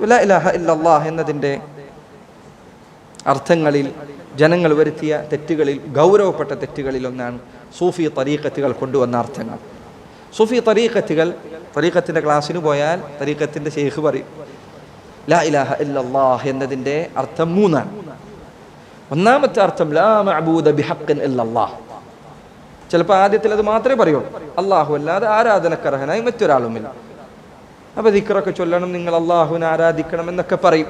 ഇലാഹ ഇല്ലല്ലാഹ് എന്നതിന്റെ അർത്ഥങ്ങളിൽ ജനങ്ങൾ വരുത്തിയ തെറ്റുകളിൽ ഗൗരവപ്പെട്ട തെറ്റുകളിൽ ഒന്നാണ് സൂഫി തരീക്കത്തുകൾ കൊണ്ടുവന്ന അർത്ഥങ്ങൾ. സൂഫി തരീക്കത്തുകൾ തരീക്കത്തിന്റെ ക്ലാസ്സിന് പോയാൽ തരീക്കത്തിന്റെ ഷെയ്ഖ് പറയും ലാ ഇലാഹ ഇല്ലല്ലാഹ് എന്നതിന്റെ അർത്ഥം മൂന്നാണ്. ഒന്നാമത്തെ അർത്ഥം ലാ മഅബൂദ ബിഹഖിൻ ഇല്ലല്ലാഹ്. ചിലപ്പോൾ ആദ്യത്തിൽ അത് മാത്രമേ പറയുള്ളൂ. അള്ളാഹു അല്ലാതെ ആരാധനക്കർഹനായി മറ്റൊരാളുമില്ല. അപ്പൊ ദിക്കറൊക്കെ ചൊല്ലണം നിങ്ങൾ അള്ളാഹുവിനെ ആരാധിക്കണം എന്നൊക്കെ പറയും.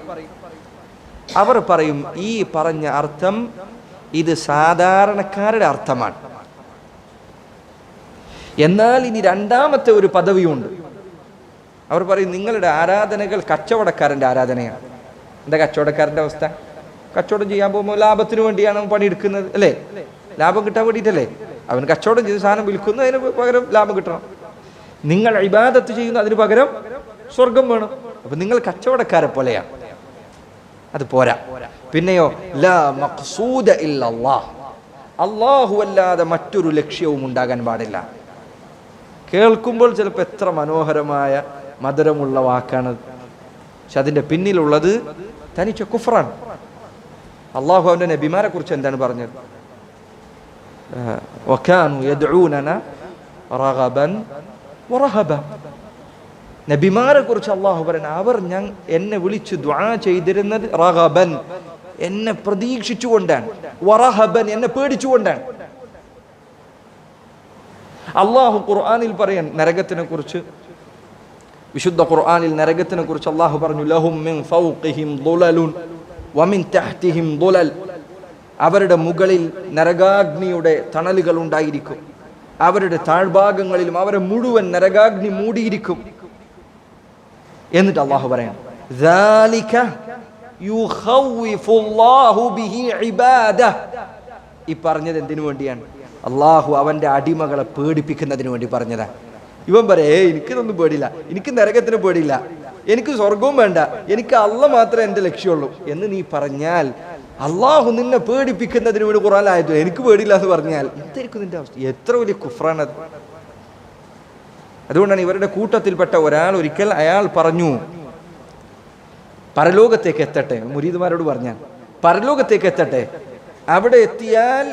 അവർ പറയും ഈ പറഞ്ഞ അർത്ഥം ഇത് സാധാരണക്കാരുടെ അർത്ഥമാണ്. എന്നാൽ ഇനി രണ്ടാമത്തെ ഒരു പദവിയുണ്ട്. അവർ പറയും നിങ്ങളുടെ ആരാധനകൾ കച്ചവടക്കാരന്റെ ആരാധനയാണ്. എന്താ കച്ചവടക്കാരന്റെ അവസ്ഥ? കച്ചവടം ചെയ്യാൻ പോകുമ്പോൾ ലാഭത്തിന് വേണ്ടിയാണ് അവൻ പണിയെടുക്കുന്നത് അല്ലേ? ലാഭം കിട്ടാൻ വേണ്ടിയിട്ടല്ലേ? അവൻ കച്ചവടം ചെയ്ത് സാധനം വിൽക്കുന്നു അതിന് പകരം ലാഭം കിട്ടണം. നിങ്ങൾ ഇബാദത്ത് ചെയ്യുന്നു അതിന് പകരം സ്വർഗം വേണം. അപ്പൊ നിങ്ങൾ കച്ചവടക്കാരെ പോലെയാണ് അത് പോരാ. പിന്നെയോ ഇല്ലല്ലാഹ്. അള്ളാഹു അല്ലാതെ മറ്റൊരു ലക്ഷ്യവും ഉണ്ടാകാൻ പാടില്ല. കേൾക്കുമ്പോൾ ചിലപ്പോൾ എത്ര മനോഹരമായ മധുരമുള്ള വാക്കാണ്. പക്ഷെ അതിന്റെ പിന്നിലുള്ളത് തനിച്ച കുഫറാണ് അള്ളാഹു അവന്റെ നബിമാരെ കുറിച്ച് എന്താണ് പറഞ്ഞത്? വറഹബ നബിമാരെ കുറിച്ച് അള്ളാഹു പറയുന്നത് അവർ ഞാൻ എന്നെ വിളിച്ച് ദ്വാ ചെയ്തിരുന്നത് റഹബൻ എന്നെ പ്രതീക്ഷിച്ചുകൊണ്ടാണ്. വറഹബൻ എന്നെ പേടിച്ചുകൊണ്ടാണ്. അള്ളാഹു ഖുർആാനിൽ പറയാൻ നരകത്തിനെ കുറിച്ച് വിശുദ്ധ ഖുർആാനിൽ നരകത്തിനെ കുറിച്ച് അള്ളാഹു പറഞ്ഞു ലഹും മിൻ ഫൗഖിഹിം വമിൻ തഹ്തിഹിം അവരുടെ മുകളിൽ നരകാഗ്നിയുടെ തണലുകൾ ഉണ്ടായിരിക്കും. അവരുടെ താഴ്ഭാഗങ്ങളിലും അവരെ മുഴുവൻ നരകാഗ്നി മൂടിയിരിക്കും. എന്നിട്ട് അള്ളാഹു പറയാം ഈ പറഞ്ഞത് എന്തിനു വേണ്ടിയാണ്? അള്ളാഹു അവന്റെ അടിമകളെ പേടിപ്പിക്കുന്നതിന് വേണ്ടി പറഞ്ഞതാ. ഇവൻ പറയേ എനിക്കിതൊന്നും പേടിയില്ല. എനിക്ക് നരകത്തിന് പേടിയില്ല. എനിക്ക് സ്വർഗവും വേണ്ട. എനിക്ക് അള്ള മാത്രമേ എന്റെ ലക്ഷ്യമുള്ളൂ. എന്ന് നീ പറഞ്ഞാൽ അള്ളാഹു നിന്നെ പേടിപ്പിക്കുന്നതിന് വേണ്ടി ഖുറാനായത് എനിക്ക് പേടിയില്ല എന്ന് പറഞ്ഞാൽ ഇതായിരിക്കും നിന്റെ അവസ്ഥ. എത്ര വലിയ കുഫ്രാണത്. അതുകൊണ്ടാണ് ഇവരുടെ കൂട്ടത്തിൽപ്പെട്ട ഒരാൾ ഒരിക്കൽ അയാൾ പറഞ്ഞു പരലോകത്തേക്ക് എത്തട്ടെ. മുരീദുമാരോട് പറഞ്ഞാൽ പരലോകത്തേക്ക് എത്തട്ടെ. അവിടെ എത്തിയാൽ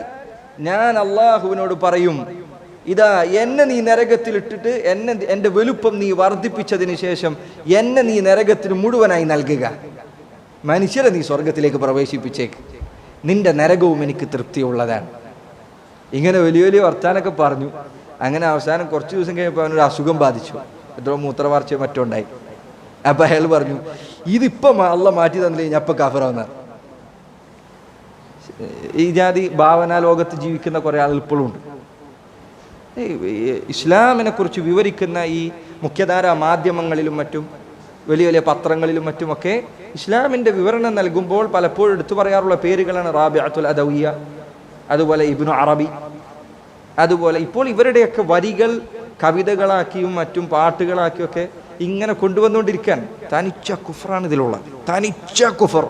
ഞാൻ അള്ളാഹുവിനോട് പറയും ഇതാ എന്നെ നീ നരകത്തിൽ ഇട്ടിട്ട് എന്നെ എന്റെ വലുപ്പം നീ വർദ്ധിപ്പിച്ചതിന് ശേഷം എന്നെ നീ നരകത്തിന് മുഴുവനായി നൽകുക. മനുഷ്യരെ നീ സ്വർഗത്തിലേക്ക് പ്രവേശിപ്പിച്ചേക്ക്. നിന്റെ നരകവും എനിക്ക് തൃപ്തിയുള്ളതാണ്. ഇങ്ങനെ വലിയ വലിയ വർത്താനൊക്കെ പറഞ്ഞു. അങ്ങനെ അവസാനം കുറച്ച് ദിവസം കഴിഞ്ഞപ്പോൾ അവനൊരു അസുഖം ബാധിച്ചു. എത്രയോ മൂത്രവാർച്ചയോ മറ്റോ ഉണ്ടായി. അപ്പൊ അയാൾ പറഞ്ഞു ഇതിപ്പം അള്ള മാറ്റി തന്നില്ല ഞാൻ അപ്പൊ കാഫറാവുന്ന ഈ ജാതി ഭാവന ലോകത്ത് ജീവിക്കുന്ന കുറേ ആളുകൾ ഇപ്പോഴും ഉണ്ട്. ഇസ്ലാമിനെ കുറിച്ച് വിവരിക്കുന്ന ഈ മുഖ്യധാര മാധ്യമങ്ങളിലും മറ്റും വലിയ വലിയ പത്രങ്ങളിലും മറ്റുമൊക്കെ ഇസ്ലാമിന്റെ വിവരണം നൽകുമ്പോൾ പലപ്പോഴും എടുത്തു പറയാറുള്ള പേരുകളാണ് റാബിഅത്തുൽ അദവിയ അതുപോലെ ഇബ്നു അറബി അതുപോലെ ഇപ്പോൾ ഇവരുടെയൊക്കെ വരികൾ കവിതകളാക്കിയും മറ്റും പാട്ടുകളാക്കിയൊക്കെ ഇങ്ങനെ കൊണ്ടുവന്നുകൊണ്ടിരിക്കാൻ തനിച്ച കുഫറാണ് ഇതിലുള്ളത്. തനിച്ച കുഫർ.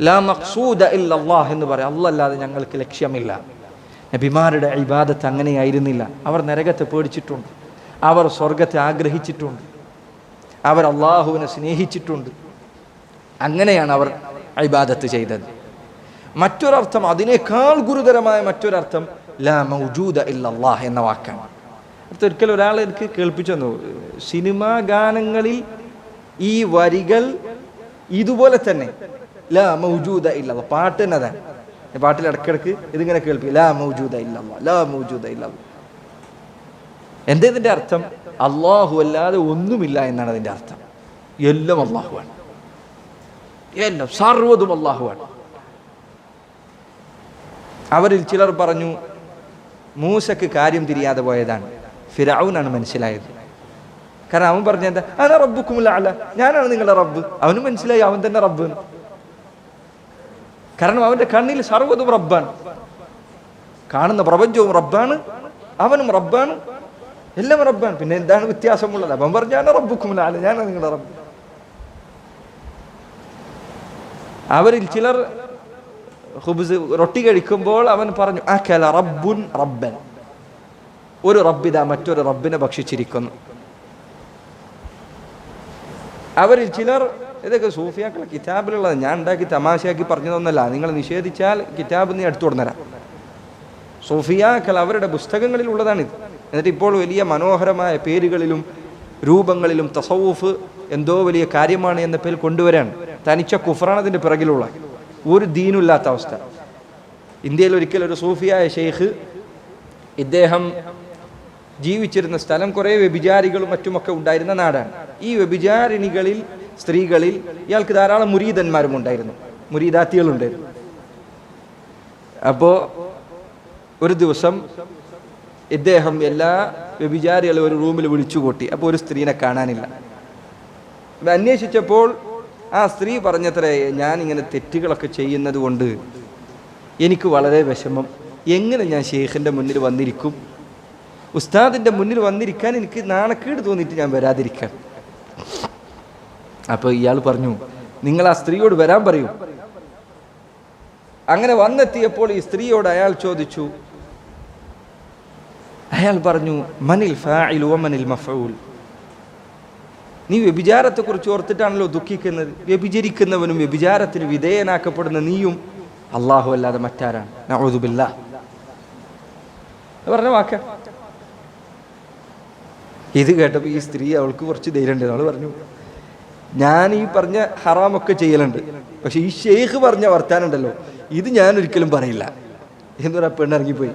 ലാ എന്ന് പറയാം. അല്ലല്ലാതെ ഞങ്ങൾക്ക് ലക്ഷ്യമില്ല. നബിമാരുടെ ഇബാദത്ത് അങ്ങനെയായിരുന്നില്ല. അവർ നരകത്തെ പേടിച്ചിട്ടുണ്ട്. അവർ സ്വർഗത്തെ ആഗ്രഹിച്ചിട്ടുണ്ട്. അവർ അള്ളാഹുവിനെ സ്നേഹിച്ചിട്ടുണ്ട്. അങ്ങനെയാണ് അവർ ഇബാദത്ത് ചെയ്തത്. മറ്റൊരർത്ഥം അതിനേക്കാൾ ഗുരുതരമായ മറ്റൊരർത്ഥം ലാ മൗജൂദ ഇല്ലല്ലാഹ് എന്ന വാക്കാണ്. അടുത്ത ഒരിക്കൽ ഒരാൾ എനിക്ക് കേൾപ്പിച്ചു തന്നു സിനിമാ ഗാനങ്ങളിൽ ഈ വരികൾ ഇതുപോലെ തന്നെ ലാ മൗജൂദ ഇല്ല പാട്ട് തന്നെ അതാണ്. പാട്ടിൽ ഇടക്കിടക്ക് ഇതിങ്ങനെ കേൾപ്പി ലാ മൗജൂദ ഇല്ല ലാ മൗജൂദ ഇല്ല എന്താ ഇതിന്റെ അർത്ഥം? അള്ളാഹു അല്ലാതെ ഒന്നുമില്ല എന്നാണ് അതിന്റെ അർത്ഥം. എല്ലാം അള്ളാഹുവാണ് എല്ലാം സർവതും അള്ളാഹുവാണ് അവരിൽ ചിലർ പറഞ്ഞു മൂസക്ക് കാര്യം തിരിയാതെ പോയതാണ്. ഫിറൌനാണ് മനസ്സിലായത്. കാരണം അവൻ പറഞ്ഞ എന്താ? അന റബ്ബുക്കുമില്ല അല്ല ഞാനാണ് നിങ്ങളുടെ റബ്ബ്. അവന് മനസ്സിലായി അവൻ തന്നെ റബ്ബ് കാരണം അവന്റെ കണ്ണിൽ സർവതും റബ്ബാണ്. കാണുന്ന പ്രപഞ്ചവും റബ്ബാണ് അവനും റബ്ബാണ് എല്ലാം റബ്ബാണ്. പിന്നെ എന്താണ് വ്യത്യാസമുള്ളത്? അവൻ പറഞ്ഞു ഞാൻ റബ്ബുക്കുമില്ല അല്ല ഞാനാണ് നിങ്ങളുടെ റബ്ബ്. അവരിൽ ചിലർ ഹുബ്സ് റൊട്ടി കഴിക്കുമ്പോൾ അവൻ പറഞ്ഞു അക്കല റബ്ബുൻ റബ്ബൻ. ഒരു റബ്ബിത മറ്റൊരു റബ്ബിനെ ഭക്ഷിച്ചിരിക്കുന്നു. അവരിൽ ചിലർ ഇതൊക്കെ സൂഫിയാക്കളെ കിതാബിലുള്ളത് ഞാൻ ഉണ്ടാക്കി തമാശയാക്കി പറഞ്ഞതൊന്നല്ല. നിങ്ങൾ നിഷേധിച്ചാൽ കിതാബ് നീ എടുത്തു കൊടുന്നരാം. സൂഫിയാക്കൾ അവരുടെ പുസ്തകങ്ങളിൽ ഉള്ളതാണിത് എന്നിട്ട് ഇപ്പോൾ വലിയ മനോഹരമായ പേരുകളിലും രൂപങ്ങളിലും തസവൂഫ് എന്തോ വലിയ കാര്യമാണ് എന്ന പേരിൽ കൊണ്ടുവരാണ്. തനിച്ച കുഫറാണ് അതിന്റെ പിറകിലുള്ള ഒരു ദീനില്ലാത്ത അവസ്ഥ. ഇന്ത്യയിൽ ഒരിക്കൽ ഒരു സൂഫിയായ ഷെയ്ഖ് ഇദ്ദേഹം ജീവിച്ചിരുന്ന സ്ഥലം കുറേ വ്യഭിചാരികളും മറ്റുമൊക്കെ ഉണ്ടായിരുന്ന നാടാണ്. ഈ വ്യഭിചാരിണികളിൽ സ്ത്രീകളിൽ ഇയാൾക്ക് ധാരാളം മുരീതന്മാരും ഉണ്ടായിരുന്നു. മുരീദാത്തികളുണ്ടായിരുന്നു. അപ്പോൾ ഒരു ദിവസം ഇദ്ദേഹം എല്ലാ വ്യഭിചാരികളും ഒരു റൂമിൽ വിളിച്ചു കൂട്ടി അപ്പോൾ ഒരു സ്ത്രീനെ കാണാനില്ല. അന്വേഷിച്ചപ്പോൾ ആ സ്ത്രീ പറഞ്ഞത്രേ ഞാൻ ഇങ്ങനെ തെറ്റുകളൊക്കെ ചെയ്യുന്നത് കൊണ്ട് എനിക്ക് വളരെ വിഷമം. എങ്ങനെ ഞാൻ ഷെയ്ഖിന്റെ മുന്നിൽ വന്നിരിക്കും? ഉസ്താദിന്റെ മുന്നിൽ വന്നിരിക്കാൻ എനിക്ക് നാണക്കേട് തോന്നിയിട്ട് ഞാൻ വരാതിരിക്കാൻ. അപ്പോൾ ഇയാൾ പറഞ്ഞു നിങ്ങൾ ആ സ്ത്രീയോട് വരാൻ പറയൂ. അങ്ങനെ വന്നെത്തിയപ്പോൾ ഈ സ്ത്രീയോട് അയാൾ ചോദിച്ചു അയാൾ പറഞ്ഞു മനിൽ ഫാഇൽ മനിൽ മഫഊൽ. നീ വ്യഭിചാരത്തെക്കുറിച്ച് ഓർത്തിട്ടാണല്ലോ ദുഃഖിക്കുന്നത്. വ്യഭിചരിക്കുന്നവനും വ്യഭിചാരത്തിന് വിധേയനാക്കപ്പെടുന്ന നീയും അള്ളാഹു അല്ലാതെ മറ്റാരാണ്. നഊദുബില്ല പറഞ്ഞ വാക്ക ഇത് കേട്ടപ്പോൾ ഈ സ്ത്രീ അവൾക്ക് കുറച്ച് ധൈര്യമുണ്ട് അവൾ പറഞ്ഞു ഞാൻ ഈ പറഞ്ഞ ഹറാമൊക്കെ ചെയ്യലുണ്ട്. പക്ഷെ ഈ ഷെയ്ഖ് പറഞ്ഞ വർത്താനുണ്ടല്ലോ ഇത് ഞാൻ ഒരിക്കലും പറയില്ല. എന്ന് പറയാ പെണ്ണിറങ്ങിപ്പോയി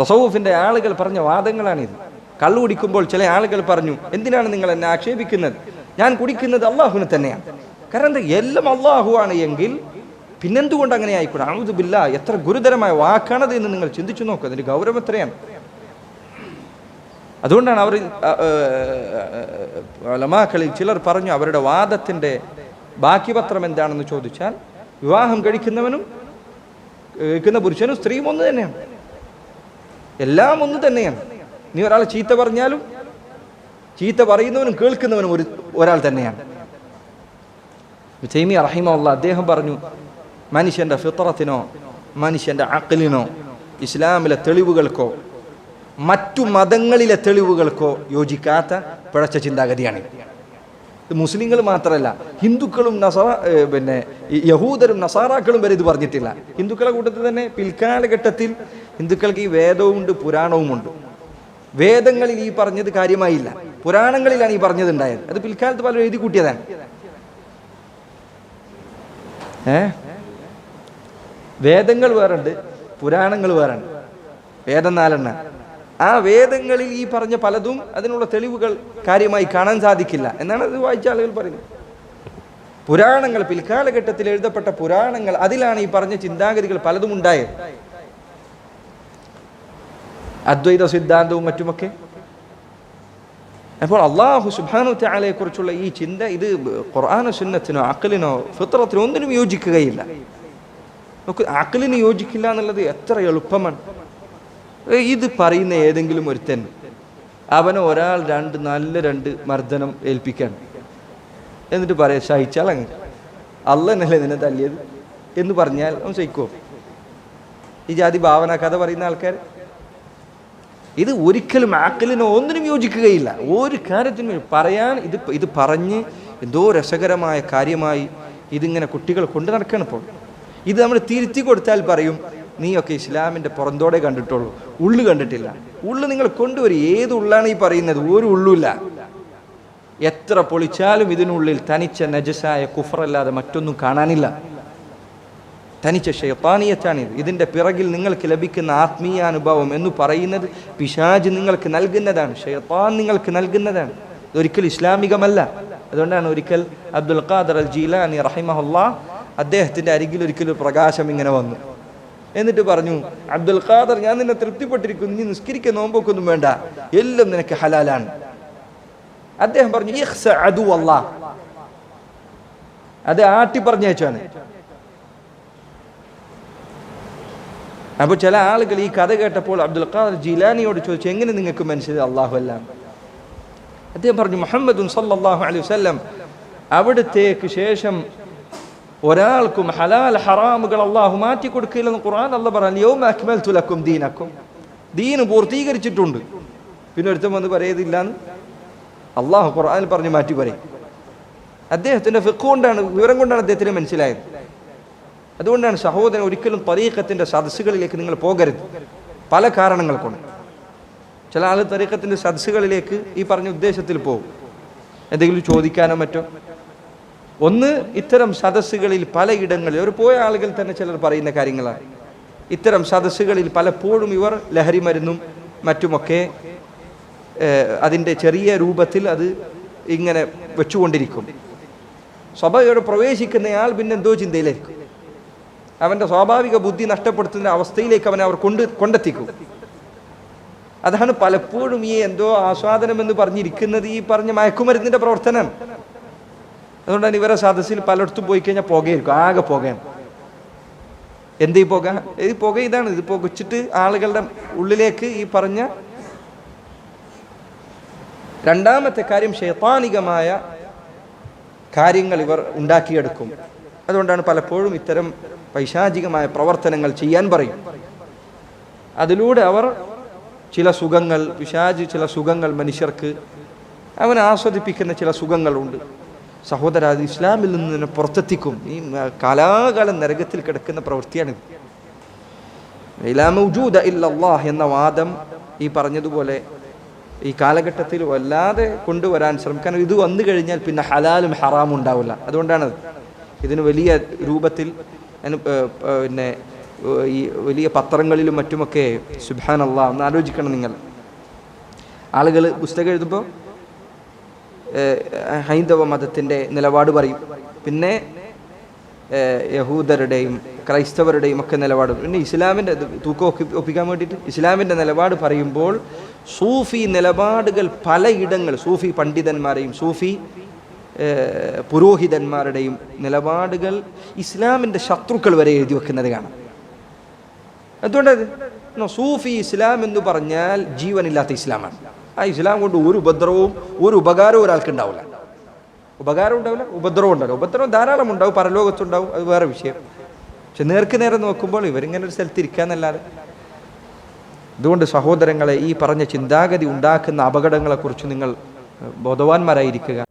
തസവൂഫിന്റെ ആളുകൾ പറഞ്ഞ വാദങ്ങളാണിത്. കള്ളു കുടിക്കുമ്പോൾ ചില ആളുകൾ പറഞ്ഞു എന്തിനാണ് നിങ്ങൾ എന്നെ ആക്ഷേപിക്കുന്നത്? ഞാൻ കുടിക്കുന്നത് അള്ളാഹുവിന് തന്നെയാണ്. കാരണം എന്താ? എല്ലാം അള്ളാഹു ആണ് എങ്കിൽ പിന്നെന്തുകൊണ്ട് അങ്ങനെ ആയിക്കൂടാ? അമുദുബില്ല എത്ര ഗുരുതരമായ വാക്കാണത് എന്ന് നിങ്ങൾ ചിന്തിച്ചു നോക്കുക അതിന്റെ ഗൗരവം എത്രയാണ്? അതുകൊണ്ടാണ് അവർ ലമാക്കളിൽ ചിലർ പറഞ്ഞു അവരുടെ വാദത്തിന്റെ ബാക്കി പത്രം എന്താണെന്ന് ചോദിച്ചാൽ വിവാഹം കഴിക്കുന്നവനും കഴിക്കുന്ന പുരുഷനും സ്ത്രീയും ഒന്ന് തന്നെയാണ്. എല്ലാം ഒന്ന് തന്നെയാണ്. നീ ഒരാൾ ചീത്ത പറഞ്ഞാലും ചീത്ത പറയുന്നവനും കേൾക്കുന്നവനും ഒരു ഒരാൾ തന്നെയാണ്. ചെയ്മി റഹിമുള്ള അദ്ദേഹം പറഞ്ഞു മനുഷ്യന്റെ ഫിത്രത്തിനോ മനുഷ്യന്റെ അക്കലിനോ ഇസ്ലാമിലെ തെളിവുകൾക്കോ മറ്റു മതങ്ങളിലെ തെളിവുകൾക്കോ യോജിക്കാത്ത പിഴച്ച ചിന്താഗതിയാണ്. മുസ്ലിങ്ങൾ മാത്രമല്ല ഹിന്ദുക്കളും നസറ പിന്നെ യഹൂദരും നസാറാക്കളും വരെ ഇത് പറഞ്ഞിട്ടില്ല. ഹിന്ദുക്കളെ കൂട്ടത്തിൽ തന്നെ പിൽക്കാലഘട്ടത്തിൽ ഹിന്ദുക്കൾക്ക് ഈ വേദവുമുണ്ട് പുരാണവുമുണ്ട് വേദങ്ങളിൽ ഈ പറഞ്ഞത് കാര്യമായില്ല. പുരാണങ്ങളിലാണ് ഈ പറഞ്ഞത് ഉണ്ടായത് അത് പിൽക്കാലത്ത് പലരും എഴുതി കൂട്ടിയതാണ്. ഏ? വേദങ്ങൾ വേറുണ്ട് പുരാണങ്ങൾ വേറുണ്ട് വേദം നാലെണ്ണ. ആ വേദങ്ങളിൽ ഈ പറഞ്ഞ പലതും അതിനുള്ള തെളിവുകൾ കാര്യമായി കാണാൻ സാധിക്കില്ല. എന്നാണ് അത് വായിച്ച ആളുകൾ പറയുന്നത്. പുരാണങ്ങൾ പിൽക്കാലഘട്ടത്തിൽ എഴുതപ്പെട്ട പുരാണങ്ങൾ അതിലാണ് ഈ പറഞ്ഞ ചിന്താഗതികൾ പലതും ഉണ്ടായത്. അദ്വൈത സിദ്ധാന്തവും മറ്റുമൊക്കെ? അപ്പോൾ അള്ളാഹു സുബാനു ത്യാലയെ കുറിച്ചുള്ള ഈ ചിന്ത ഇത് ഖുർആാനോ സുന്നത്തിനോ അക്കലിനോ ഫിത്രത്തിനോ ഒന്നിനും യോജിക്കുകയില്ല. നമുക്ക് അക്കലിന് യോജിക്കില്ല എന്നുള്ളത് എത്ര എളുപ്പമാണ്. ഇത് പറയുന്ന ഏതെങ്കിലും ഒരുത്തൻ അവനെ ഒരാൾ രണ്ട് നല്ല രണ്ട് മർദ്ദനം ഏൽപ്പിക്കാൻ. എന്നിട്ട് പറയാം സഹിച്ചാൽ അങ്ങ്. അല്ലെന്നല്ലേ നിന്നെ തല്ലിയത്? എന്ന് പറഞ്ഞാൽ അവൻ സഹിക്കുമോ ഈ ജാതി ഭാവന കഥ പറയുന്ന ആൾക്കാർ ഇത് ഒരിക്കലും ആക്കലിനോ ഒന്നിനും യോജിക്കുകയില്ല. ഒരു കാര്യത്തിനും പറയാൻ ഇത് ഇത് പറഞ്ഞ് എന്തോ രസകരമായ കാര്യമായി ഇതിങ്ങനെ കുട്ടികൾ കൊണ്ടു നടക്കണം ഇപ്പോൾ. ഇത് നമ്മൾ തിരുത്തി കൊടുത്താൽ പറയും നീയൊക്കെ ഇസ്ലാമിന്റെ പുറന്തോടെ കണ്ടിട്ടുള്ളൂ. ഉള്ളു കണ്ടിട്ടില്ല. ഉള്ളു നിങ്ങൾ കൊണ്ടുവരും. ഏത് ഉള്ളാണ് ഈ പറയുന്നത്? ഒരു ഉള്ളുമില്ല. എത്ര പൊളിച്ചാലും ഇതിനുള്ളിൽ തനിച്ച നജസായ കുഫറല്ലാതെ മറ്റൊന്നും കാണാനില്ല. തനിച്ച ഷെയ്ത്താനിയത്താണിത് ഇതിന്റെ പിറകിൽ നിങ്ങൾക്ക് ലഭിക്കുന്ന ആത്മീയാനുഭവം എന്ന് പറയുന്നത് പിശാജ് നിങ്ങൾക്ക് നൽകുന്നതാണ്. ഷെയ്ത്താൻ നിങ്ങൾക്ക് നൽകുന്നതാണ്. ഇതൊരിക്കൽ ഇസ്ലാമികമല്ല. അതുകൊണ്ടാണ് ഒരിക്കൽ അബ്ദുൽ ഖാദർ അൽ ജീലാനി റഹിമഹുല്ല അദ്ദേഹത്തിന്റെ അരികിൽ ഒരിക്കലും ഒരു പ്രകാശം ഇങ്ങനെ വന്നു. എന്നിട്ട് പറഞ്ഞു അബ്ദുൽ ഖാദർ ഞാൻ നിന്നെ തൃപ്തിപ്പെട്ടിരിക്കുന്നു. നീ നിസ്കരിക്കാൻ നോമ്പൊക്കൊന്നും വേണ്ട. എല്ലാം നിനക്ക് ഹലാലാണ്. അദ്ദേഹം പറഞ്ഞു. അത് ആട്ടി പറഞ്ഞേച്ചാണ് അപ്പോൾ ചില ആളുകൾ ഈ കഥ കേട്ടപ്പോൾ അബ്ദുൽ ഖാദർ ജീലാനിയോട് ചോദിച്ചു എങ്ങനെ നിങ്ങൾക്ക് മനസ്സിലായി? അള്ളാഹു എല്ലാം അദ്ദേഹം പറഞ്ഞു മുഹമ്മദുൻ സല്ലല്ലാഹു അലൈഹി വസല്ലം അവിടുത്തേക്ക് ശേഷം ഒരാൾക്കും ഹലാൽ ഹറാമുകൾ അള്ളാഹു മാറ്റി കൊടുക്കില്ലെന്ന് ഖുർആൻ അല്ല പറഞ്ഞു യൗമ അക്മൽതു ലക്കും ദീനക്കും. ദീന് പൂർത്തീകരിച്ചിട്ടുണ്ട്. പിന്നെ ഒരുത്തം വന്ന് പറയതില്ലാന്ന് അള്ളാഹു ഖുർആനിൽ പറഞ്ഞു മാറ്റി പറയും. അദ്ദേഹത്തിന്റെ ഫിഖ് കൊണ്ടാണ് വിവരം കൊണ്ടാണ് അദ്ദേഹത്തിന് മനസ്സിലായത്. അതുകൊണ്ടാണ് സഹോദരൻ ഒരിക്കലും തരീഖത്തിന്റെ സദസ്സുകളിലേക്ക് നിങ്ങൾ പോകരുത്. പല കാരണങ്ങൾ കൊണ്ട് ചില ആൾ തരീഖത്തിന്റെ സദസ്സുകളിലേക്ക് ഈ പറഞ്ഞ ഉദ്ദേശത്തിൽ പോകും. എന്തെങ്കിലും ചോദിക്കാനോ മറ്റോ. ഒന്ന് ഇത്തരം സദസ്സുകളിൽ പലയിടങ്ങളിൽ ഒരു പോയ ആളുകൾ തന്നെ ചിലർ പറയുന്ന കാര്യങ്ങളാണ്. ഇത്തരം സദസ്സുകളിൽ പലപ്പോഴും ഇവർ ലഹരി മരുന്നും മറ്റുമൊക്കെ അതിന്റെ ചെറിയ രൂപത്തിൽ അത് ഇങ്ങനെ വെച്ചുകൊണ്ടിരിക്കും. സഭയോട് പ്രവേശിക്കുന്നയാൾ പിന്നെ എന്തോ ചിന്തയിലായിരിക്കും. അവന്റെ സ്വാഭാവിക ബുദ്ധി നഷ്ടപ്പെടുത്തുന്ന അവസ്ഥയിലേക്ക് അവനെ അവർ കൊണ്ട് കൊണ്ടെത്തിക്കും. അതാണ് പലപ്പോഴും ഈ എന്തോ ആസ്വാദനം എന്ന് പറഞ്ഞിരിക്കുന്നത് ഈ പറഞ്ഞ മയക്കുമരുന്നിന്റെ പ്രവർത്തനം. അതുകൊണ്ടാണ് ഇവരെ സദസ്സിൽ പലയിടത്തും പോയി കഴിഞ്ഞാൽ പുകയായിരിക്കും ആകെ പുകയാണ്. എന്ത് പുക? ഈ പുക ഇതാണ്. ഇത് പുകച്ചിട്ട് ആളുകളുടെ ഉള്ളിലേക്ക് ഈ പറഞ്ഞ രണ്ടാമത്തെ കാര്യം ഷേത്താനികമായ കാര്യങ്ങൾ ഇവർ ഉണ്ടാക്കിയെടുക്കും. അതുകൊണ്ടാണ് പലപ്പോഴും ഇത്തരം പൈശാചികമായ പ്രവർത്തനങ്ങൾ ചെയ്യാൻ പറയും. അതിലൂടെ അവർ ചില സുഖങ്ങൾ പിശാജ് ചില സുഖങ്ങൾ മനുഷ്യർക്ക് അവൻ ആസ്വദിപ്പിക്കുന്ന ചില സുഖങ്ങളുണ്ട്. സഹോദര അത് ഇസ്ലാമിൽ നിന്ന് തന്നെ പുറത്തെത്തിക്കും. ഈ കലാകാല നരകത്തിൽ കിടക്കുന്ന പ്രവൃത്തിയാണിത് ഇലാ മൗജൂദ ഇല്ലല്ലാഹ് എന്ന വാദം ഈ പറഞ്ഞതുപോലെ ഈ കാലഘട്ടത്തിൽ വല്ലാതെ കൊണ്ടുവരാൻ ശ്രമിക്കാൻ ഇത് വന്നു കഴിഞ്ഞാൽ പിന്നെ ഹലാലും ഹറാമും ഉണ്ടാവില്ല. അതുകൊണ്ടാണ് ഇതിന് വലിയ രൂപത്തിൽ പിന്നെ ഈ വലിയ പത്രങ്ങളിലും മറ്റുമൊക്കെ സുബാൻ അള്ളാഹ് ഒന്ന് ആലോചിക്കണം നിങ്ങൾ. ആളുകൾ പുസ്തകം എഴുതുമ്പോൾ ഹൈന്ദവ മതത്തിന്റെ നിലപാട് പറയും. പിന്നെ യഹൂദരുടെയും ക്രൈസ്തവരുടെയും ഒക്കെ നിലപാട് പിന്നെ ഇസ്ലാമിന്റെ തൂക്കം ഒപ്പി ഒപ്പിക്കാൻ വേണ്ടിയിട്ട് ഇസ്ലാമിന്റെ നിലപാട് പറയുമ്പോൾ സൂഫി നിലപാടുകൾ പലയിടങ്ങൾ സൂഫി പണ്ഡിതന്മാരെയും സൂഫി പുരോഹിതന്മാരുടെയും നിലപാടുകൾ ഇസ്ലാമിന്റെ ശത്രുക്കൾ വരെ എഴുതി വെക്കുന്നത് കാണാം. എന്തുകൊണ്ടത് സൂഫി ഇസ്ലാം എന്ന് പറഞ്ഞാൽ ജീവനില്ലാത്ത ഇസ്ലാമാണ്. ആ ഇസ്ലാം കൊണ്ട് ഒരു ഉപദ്രവവും ഒരു ഉപകാരവും ഒരാൾക്ക് ഉണ്ടാവില്ല. ഉപകാരം ഉണ്ടാവില്ല ഉപദ്രവം ഉണ്ടാവില്ല. ഉപദ്രവം ധാരാളം ഉണ്ടാവും പരലോകത്തുണ്ടാവും അത് വേറെ വിഷയം. പക്ഷെ നേർക്ക് നേരെ നോക്കുമ്പോൾ ഇവരിങ്ങനെ ഒരു സ്ഥലത്ത് ഇരിക്കാന്നല്ലാതെ അതുകൊണ്ട് സഹോദരങ്ങളെ ഈ പറഞ്ഞ ചിന്താഗതി ഉണ്ടാക്കുന്ന അപകടങ്ങളെക്കുറിച്ച് നിങ്ങൾ ബോധവാന്മാരായിരിക്കുക.